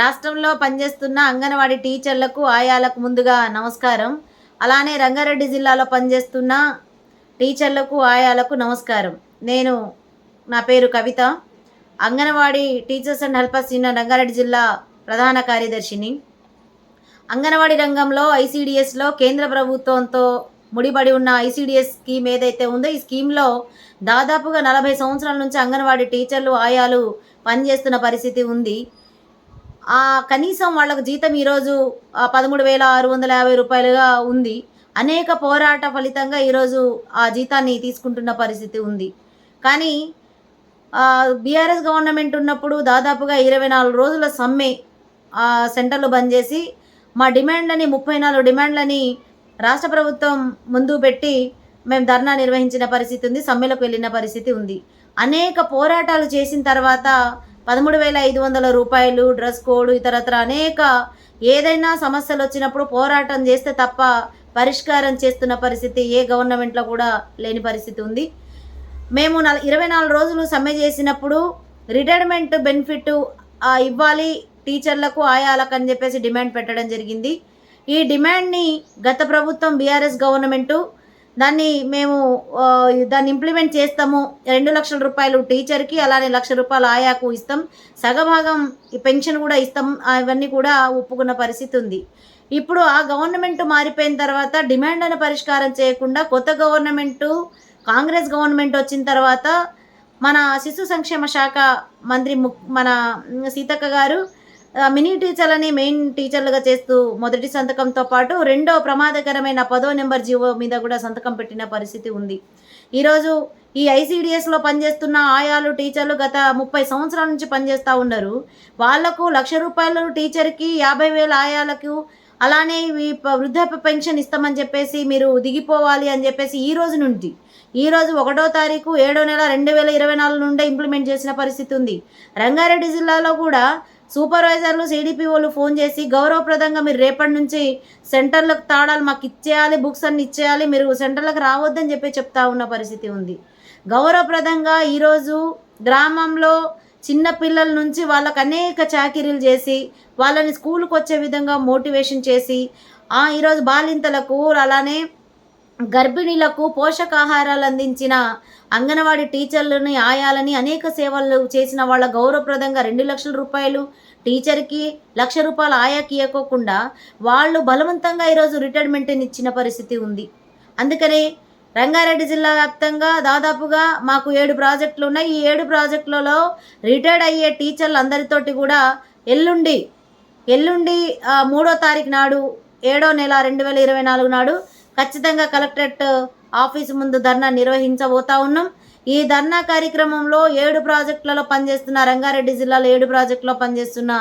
రాష్ట్రంలో పనిచేస్తున్న అంగన్వాడీ టీచర్లకు ఆయాలకు ముందుగా నమస్కారం. అలానే రంగారెడ్డి జిల్లాలో పనిచేస్తున్న టీచర్లకు ఆయాలకు నమస్కారం. నేను నా పేరు Kavitha. Anganwadi teachers and helpers in Rangareddy జిల్లా ప్రధాన కార్యదర్శిని. అంగన్వాడీ రంగంలో ఐసీడిఎస్లో కేంద్ర ప్రభుత్వంతో ముడిపడి ఉన్న ఐసీడిఎస్ స్కీమ్ ఏదైతే ఉందో ఈ స్కీమ్లో దాదాపుగా నలభై సంవత్సరాల నుంచి అంగన్వాడీ టీచర్లు ఆయాలు పనిచేస్తున్న పరిస్థితి ఉంది. కనీసం వాళ్ళకు జీతం ఈరోజు పదమూడు వేల ఆరు వందల యాభై రూపాయలుగా ఉంది. అనేక పోరాట ఫలితంగా ఈరోజు ఆ జీతాన్ని తీసుకుంటున్న పరిస్థితి ఉంది. కానీ బీఆర్ఎస్ గవర్నమెంట్ ఉన్నప్పుడు దాదాపుగా ఇరవై నాలుగు రోజుల సమ్మె సెంటర్లు బంద్ చేసి మా డిమాండ్లని ముప్పై నాలుగు డిమాండ్లని రాష్ట్ర ప్రభుత్వం ముందు పెట్టి మేము ధర్నా నిర్వహించిన పరిస్థితి ఉంది సమ్మెలకు వెళ్ళిన పరిస్థితి ఉంది. అనేక పోరాటాలు చేసిన తర్వాత పదమూడు వేల ఐదు వందల రూపాయలు డ్రెస్ కోడ్ ఇతరత్ర అనేక ఏదైనా సమస్యలు వచ్చినప్పుడు పోరాటం చేస్తే తప్ప పరిష్కారం చేస్తున్న పరిస్థితి ఏ గవర్నమెంట్లో కూడా లేని పరిస్థితి ఉంది. మేము నల ఇరవై నాలుగు రోజులు సమ్మె చేసినప్పుడు రిటైర్మెంట్ బెనిఫిట్ ఆ, ఇవ్వాలి టీచర్లకు ఆయాలకు అని చెప్పేసి డిమాండ్ పెట్టడం జరిగింది. ఈ డిమాండ్ని గత ప్రభుత్వం బీఆర్ఎస్ గవర్నమెంటు దాన్ని మేము దాన్ని ఇంప్లిమెంట్ చేస్తాము. రెండు లక్షల రూపాయలు టీచర్కి అలానే లక్ష రూపాయలు ఆయాకు ఇస్తాం. సగభాగం ఈ పెన్షన్ కూడా ఇస్తాం. అవన్నీ కూడా ఒప్పుకున్న పరిస్థితి ఉంది. ఇప్పుడు ఆ గవర్నమెంట్ మారిపోయిన తర్వాత డిమాండ్ పరిష్కారం చేయకుండా కొత్త గవర్నమెంటు కాంగ్రెస్ గవర్నమెంట్ వచ్చిన తర్వాత మన శిశు సంక్షేమ శాఖ మంత్రి ము మన సీతక్క గారు మినీ టీచర్లని మెయిన్ టీచర్లుగా చేస్తూ మొదటి సంతకంతో పాటు రెండో ప్రమాదకరమైన పదో నెంబర్ జీవో మీద కూడా సంతకం పెట్టిన పరిస్థితి ఉంది. ఈరోజు ఈ ఐసీడిఎస్లో పనిచేస్తున్న ఆయాలు టీచర్లు గత ముప్పై సంవత్సరాల నుంచి పనిచేస్తూ ఉన్నారు. వాళ్ళకు లక్ష రూపాయలు టీచర్కి యాభై వేల ఆయాలకు అలానే ఈ వృద్ధాప్య పెన్షన్ ఇస్తామని చెప్పేసి మీరు దిగిపోవాలి అని చెప్పేసి ఈ రోజు నుండి ఈ రోజు ఒకటో తారీఖు ఏడో నెల రెండు వేల ఇరవై నాలుగు నుండే ఇంప్లిమెంట్ చేసిన పరిస్థితి ఉంది. రంగారెడ్డి జిల్లాలో కూడా సూపర్వైజర్లు సిడిపిఓలు ఫోన్ చేసి గౌరవప్రదంగా మీరు రేపటి నుంచి సెంటర్లకు తాడాలు మాకు ఇచ్చేయాలి బుక్స్ అన్ని ఇచ్చేయాలి మీరు సెంటర్లకు రావద్దని చెప్పి చెప్తా ఉన్న పరిస్థితి ఉంది. గౌరవప్రదంగా ఈరోజు గ్రామంలో చిన్న పిల్లల నుంచి వాళ్ళకు అనేక చాకిరీలు చేసి వాళ్ళని స్కూల్కి వచ్చే విధంగా మోటివేషన్ చేసి ఆ ఈరోజు బాలింతలకు అలానే గర్భిణీలకు పోషకాహారాలు అందించిన అంగన్వాడీ టీచర్లని ఆయాలని అనేక సేవలు చేసిన వాళ్ళ గౌరవప్రదంగా రెండు లక్షల రూపాయలు టీచర్కి లక్ష రూపాయలు ఆయాకి ఇవ్వకోకుండా వాళ్ళు బలవంతంగా ఈరోజు రిటైర్మెంట్ని ఇచ్చిన పరిస్థితి ఉంది. అందుకని రంగారెడ్డి జిల్లా వ్యాప్తంగా దాదాపుగా మాకు ఏడు ప్రాజెక్టులు ఉన్నాయి. ఈ ఏడు ప్రాజెక్టులలో రిటైర్డ్ అయ్యే టీచర్లు అందరితోటి కూడా ఎల్లుండి ఎల్లుండి మూడో తారీఖు నాడు ఏడో నెల రెండు వేల ఇరవై నాలుగు నాడు ఖచ్చితంగా కలెక్టరేట్ ఆఫీస్ ముందు ధర్నా నిర్వహించబోతా ఉన్నాం. ఈ ధర్నా కార్యక్రమంలో ఏడు ప్రాజెక్టులలో పనిచేస్తున్న రంగారెడ్డి జిల్లాలో ఏడు ప్రాజెక్టులో పనిచేస్తున్న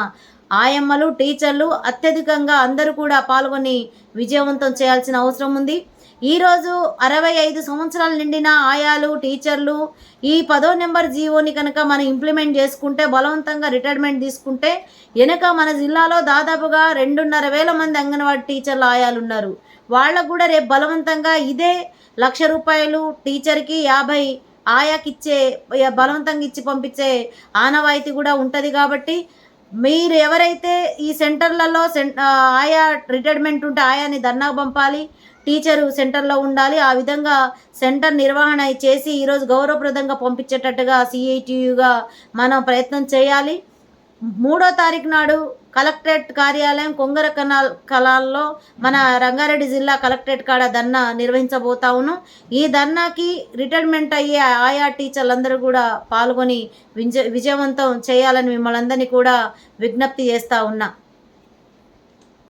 ఆయమ్మలు టీచర్లు అత్యధికంగా అందరూ కూడా పాల్గొని విజయవంతం చేయాల్సిన అవసరం ఉంది. ఈరోజు అరవై ఐదు సంవత్సరాలు నిండిన ఆయాలు టీచర్లు ఈ పదో నెంబర్ జీవోని కనుక మనం ఇంప్లిమెంట్ చేసుకుంటే బలవంతంగా రిటైర్మెంట్ తీసుకుంటే వెనక మన జిల్లాలో దాదాపుగా రెండున్నర వేల మంది అంగన్వాడీ టీచర్లు ఆయాలు ఉన్నారు వాళ్ళకు కూడా రేపు బలవంతంగా ఇదే లక్ష రూపాయలు టీచర్కి యాభై ఆయాకిచ్చే బలవంతంగా ఇచ్చి పంపించే ఆనవాయితీ కూడా ఉంటుంది కాబట్టి మీరు ఎవరైతే ఈ సెంటర్లలో సెం ఆయా రిటైర్మెంట్ ఉంటే ఆయాని ధర్నాకు పంపాలి. టీచరు సెంటర్లో ఉండాలి. ఆ విధంగా సెంటర్ నిర్వహణ చేసి ఈరోజు గౌరవప్రదంగా పంపించేటట్టుగా సిఐటియుగా మనం ప్రయత్నం చేయాలి. మూడో తారీఖు నాడు కలెక్టరేట్ కార్యాలయం కొంగర కనాల్ కళాల్లో మన రంగారెడ్డి జిల్లా కలెక్టరేట్ కాడ ధర్నా నిర్వహించబోతావును ఈ ధర్నాకి రిటైర్మెంట్ అయ్యే ఆయా టీచర్లందరూ కూడా పాల్గొని విజ విజయవంతం చేయాలని మిమ్మల్ని అందరినీ కూడా విజ్ఞప్తి చేస్తూ ఉన్నా.